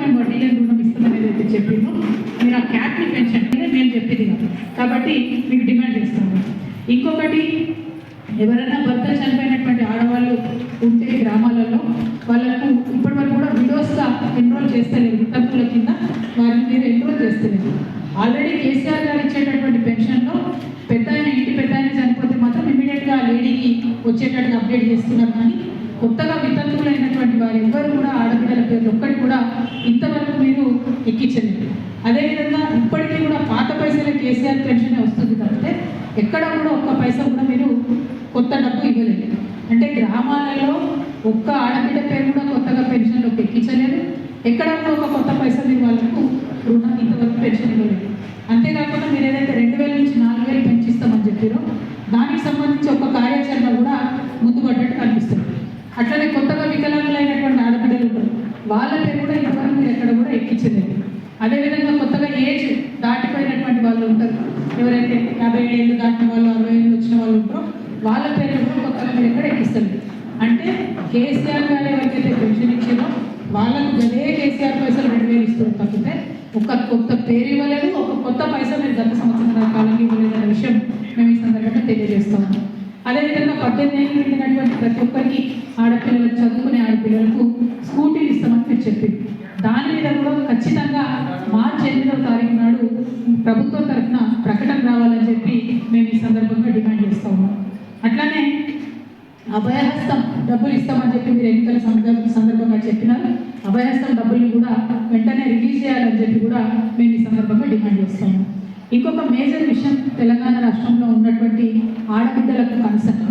మేము వడ్డీ రుణం ఇస్తామని ఏదైతే చెప్పిందో మీరు ఆ క్యాప్ని పెంచండి అనేది మేము చెప్పింది కాదు. కాబట్టి మీకు డిమాండ్ చేస్తాము. ఇంకొకటి ఎవరైనా భర్త చనిపోయినటువంటి ఆడవాళ్ళు ఉంటే గ్రామాలలో వాళ్ళకు ఇప్పటి వరకు కూడా విడోస్గా ఎన్రోల్ చేస్తలేదు వితంతువుల కింద. వారిని మీరు ఎన్రోల్ చేస్తలేదు. ఆల్రెడీ కేసీఆర్ గారు ఇచ్చేటటువంటి పెన్షన్లో పెద్ద ఆయన ఇంటి పెద్ద ఆయన చనిపోతే మాత్రం ఇమీడియట్గా ఆ లేడీకి వచ్చేటట్టుగా అప్డేట్ చేస్తున్నారు. కానీ కొత్తగా వితంతువులైనటువంటి వారు ఎవ్వరు కూడా ఆడబిడ్డల పేర్లు ఒక్కటి కూడా ఇంతవరకు మీరు ఎక్కించలేదు అదేవిధంగా ఇప్పటికీ కూడా పాత పైసలే కేసీఆర్ పెన్షన్ వస్తుంది కాబట్టి ఎక్కడ కూడా ఒక్క పైసా కూడా మీరు కొత్త డబ్బు ఇవ్వలేదు. అంటే గ్రామాలలో ఒక్క ఆడబిడ్డ పేరు కూడా కొత్తగా పెన్షన్లోకి ఎక్కించలేదు. ఎక్కడ కూడా ఒక కొత్త పైసా మీరు వాళ్ళకు రుణం ఇంతవరకు పెన్షన్ ఇవ్వలేదు. అంతేకాకుండా మీరు ఏదైతే రెండు వేల నుంచి నాలుగు వేలు పెంచిస్తామని చెప్పారో దానికి సంబంధించి ఒక కార్యాచరణ కూడా ముందుపడ్డట్టు కనిపిస్తుంది. అట్లనే కొత్తగా వికలాంగులైనటువంటి ఆడబిడ్డలు ఉంటారు వాళ్ళ పేరు కూడా ఇంతవరకు మీరు ఎక్కడ కూడా ఎక్కించలేదు. అదేవిధంగా కొత్తగా ఏజ్ దాటిపోయినటువంటి వాళ్ళు ఉంటారు. ఎవరైతే యాభై ఏళ్ళు దాటిన వాళ్ళు అరవై ఏళ్ళు వచ్చిన వాళ్ళు ఉంటారో వాళ్ళ పేర్లు కూడా కొత్తగా మీరు ఎక్కడ ఎక్కిస్తుంది అంటే కేసీఆర్ గారు ఎవరికైతే పెన్షన్ ఇచ్చారో వాళ్ళకు గదే కేసీఆర్ పైసలు రెండు వేలు ఇస్తారు తప్పితే ఒక కొత్త పేరు ఇవ్వలేదు ఒక కొత్త పైసా మీరు గత సంవత్సరం కాలంలో ఇవ్వలేదు అనే విషయం మేము ఈ సందర్భంగా తెలియజేస్తాము అదేవిధంగా పద్దెనిమిది ఏళ్ళు నిండినటువంటి ప్రతి ఒక్కరికి ఆడపిల్లలు చదువుకునే ఆడపిల్లలకు స్కూటీలు ఇస్తామని మీరు చెప్పింది దాని మీద కూడా ఖచ్చితంగా మార్చి ఎనిమిదవ తారీఖు నాడు ప్రభుత్వం తరఫున ప్రకటన రావాలని చెప్పి మేము ఈ సందర్భంగా డిమాండ్ చేస్తూ ఉన్నాం. అట్లానే అభయహస్తం డబ్బులు ఇస్తామని చెప్పి మీరు ఎన్నికల సందర్భ సందర్భంగా చెప్పినారు. అభయహస్తం డబ్బుల్ని కూడా వెంటనే రిలీజ్ చేయాలని చెప్పి కూడా మేము ఈ సందర్భంగా డిమాండ్ చేస్తాము ఇంకొక మేజర్ విషయం తెలంగాణ రాష్ట్రంలో ఉన్నటువంటి ఆడబిడ్డలకు కన్సర్న్.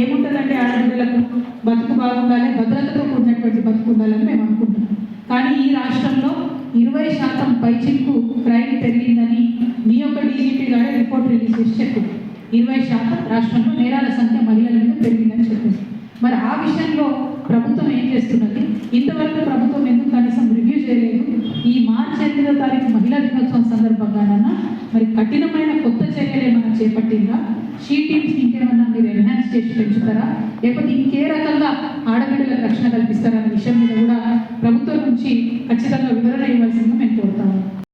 ఏముంటుందంటే ఆడబిడ్డలకు బతుకు బాగుండాలి భద్రతతో కూడినటువంటి బతుకు ఉండాలని మేము అనుకుంటున్నాం. కానీ ఈ రాష్ట్రంలో ఇరవై శాతం పైచిక్కు క్రైమ్ పెరిగిందని మీ యొక్క డీజీపీ గారే రిపోర్ట్ రిలీజ్ చేసి చెప్పారు. ఇరవై శాతం రాష్ట్రంలో నేరాల సంఖ్య మహిళల మీద పెరిగిందని చెప్పారు. మరి ఆ విషయంలో ప్రభుత్వం ఏం చేస్తున్నది? ఇంతవరకు ప్రభుత్వం ఎందుకు కనీసం రివ్యూ చేయలేదు? ఈ మార్చి ఎనిమిదో తారీఖు మహిళా దినోత్సవం సందర్భంగానన్నా మరి కఠినమైన కొత్త చర్యలు ఏమైనా చేపట్టిందా? షీ టీమ్స్ ఇంకేమన్నా మీరు ఎన్హాన్స్ చేసి పెంచుతారా? లేకపోతే ఇంకే రకంగా ఆడబిడ్డలకు రక్షణ కల్పిస్తారా అనే విషయం మీద కూడా ప్రభుత్వం నుంచి